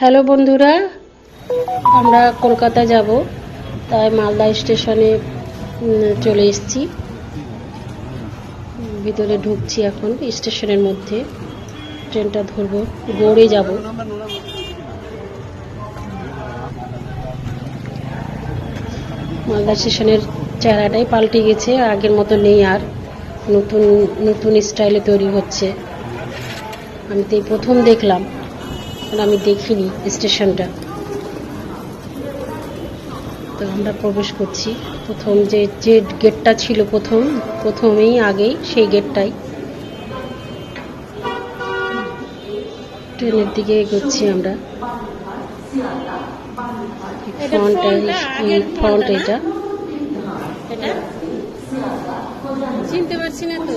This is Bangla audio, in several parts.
হ্যালো বন্ধুরা, আমরা কলকাতা যাব, তাই মালদা স্টেশনে চলে এসেছি। ভিতরে ঢুকছি এখন, স্টেশনের মধ্যে। ট্রেনটা ধরবো গৌড়ে যাব। মালদা স্টেশনের চেহারাটাই পাল্টে গেছে, আগের মতো নেই আর। নতুন নতুন স্টাইলে তৈরি হচ্ছে। আমি তো প্রথম দেখলাম। আমি দেখিনি স্টেশনটা। তো আমরা প্রবেশ করছি। প্রথম যে যে গেটটা ছিল প্রথম প্রথমেই আগেই সেই গেটটাই ট্রেনের দিকে এগোচ্ছি আমরা। ফ্রন্ট ফ্রন্ট এটা? চিনতে পারছি না তো।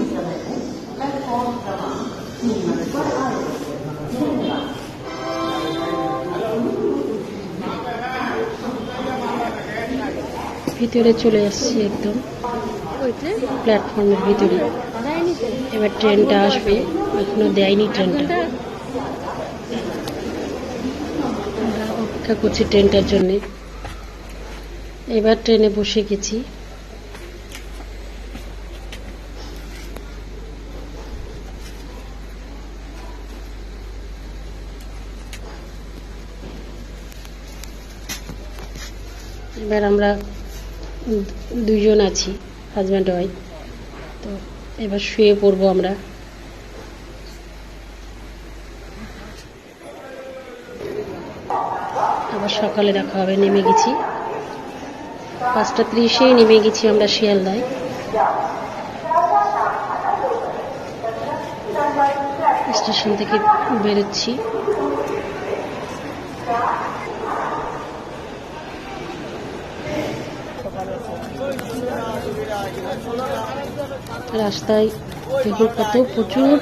ভিতরে চলে আসছি একদম। প্ল্যাটফর্মের ভিতরে। এবার ট্রেনটা আসবে। এখনও দেয়নি ট্রেনটা। অপেক্ষা করছি ট্রেনটার জন্য। এবার ট্রেনে বসে গেছি। এবার আমরা দুজন আছি হাজব্যান্ড ওয়াইফ তো এবার শুয়ে পড়ব আমরা। আবার সকালে দেখা হবে, নেমে গেছি। পাঁচটা ত্রিশেই নেমে গেছি আমরা শিয়ালদায়। স্টেশন থেকে বেরোচ্ছি। রাস্তায় দেখুন কত প্রচুর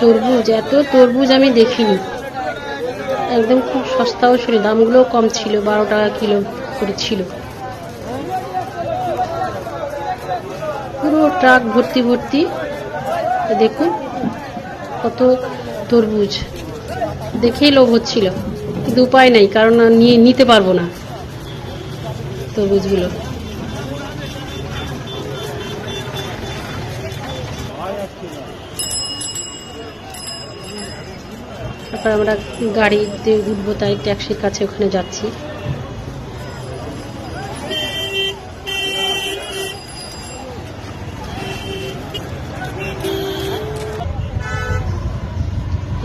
তরমুজ, এত তরমুজ আমি দেখিনি। একদম খুব সস্তাও ছিল, দামগুলোও কম ছিল, বারো টাকা কিলো করে ছিল। পুরো ট্রাক ভর্তি ভর্তি দেখুন কত তরমুজ। দেখেই লোভ হচ্ছিল, কিন্তু উপায় নাই, কারণ নিয়ে নিতে পারব না তরমুজগুলো। তারপর আমরা গাড়িতে উঠবো, তাই ট্যাক্সির কাছে ওখানে যাচ্ছি।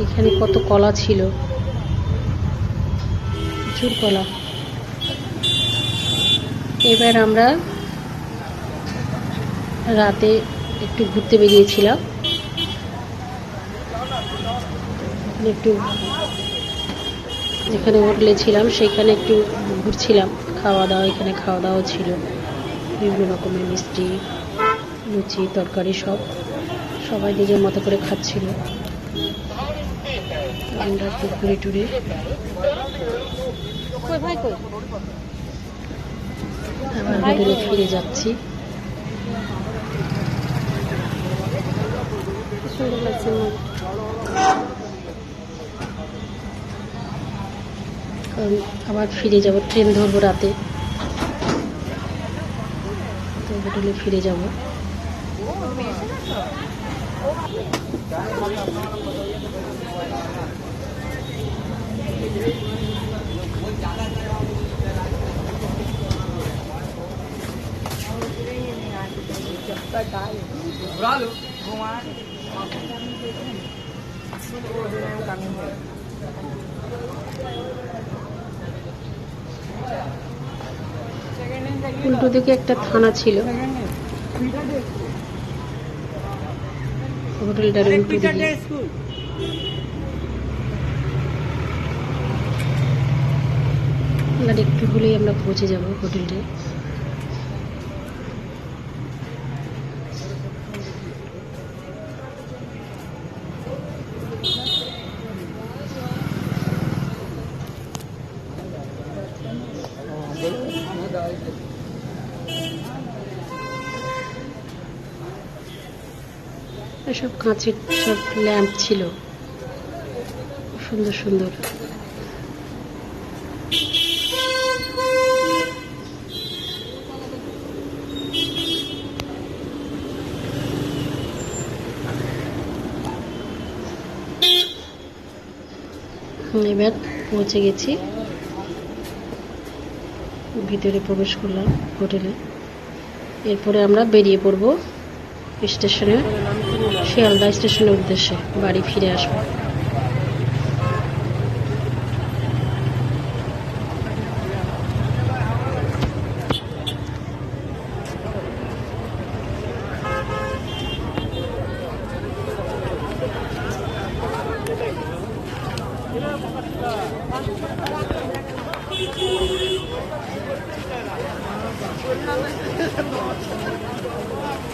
এখানে কত কলা ছিল? প্রচুর কলা। এবার আমরা রাতে একটু ঘুরতে বেরিয়েছিলাম। একটু যেখানে হোটেলে ছিলাম সেখানে একটু ঘুরছিলাম। খাওয়া দাওয়া এখানে খাওয়া দাওয়া ছিল। বিভিন্ন রকমের মিষ্টি লুচি তরকারি সব। সবাই নিজের মতো করে খাচ্ছিল। আমরা একটু ঘুরে টুরে। আবার হোটেলে ফিরে যাচ্ছি। সুন্দর লাগছে আবার ফিরে যাব ট্রেন ধরবো রাতে। তো হোটেলে ফিরে যাব। উল্টো দিকে একটা থানা ছিল। হোটেলটার উল্টো দিকে। একটু হলেই আমরা পৌঁছে যাব হোটেলটা এসব কাঁচের সব ল্যাম্প ছিল। সুন্দর সুন্দর। এবার পৌঁছে গেছি। ভিতরে প্রবেশ করলাম হোটেলে। এরপরে আমরা বেরিয়ে পড়ব স্টেশনে। শিয়ালদা স্টেশনের উদ্দেশ্যে বাড়ি ফিরে আসব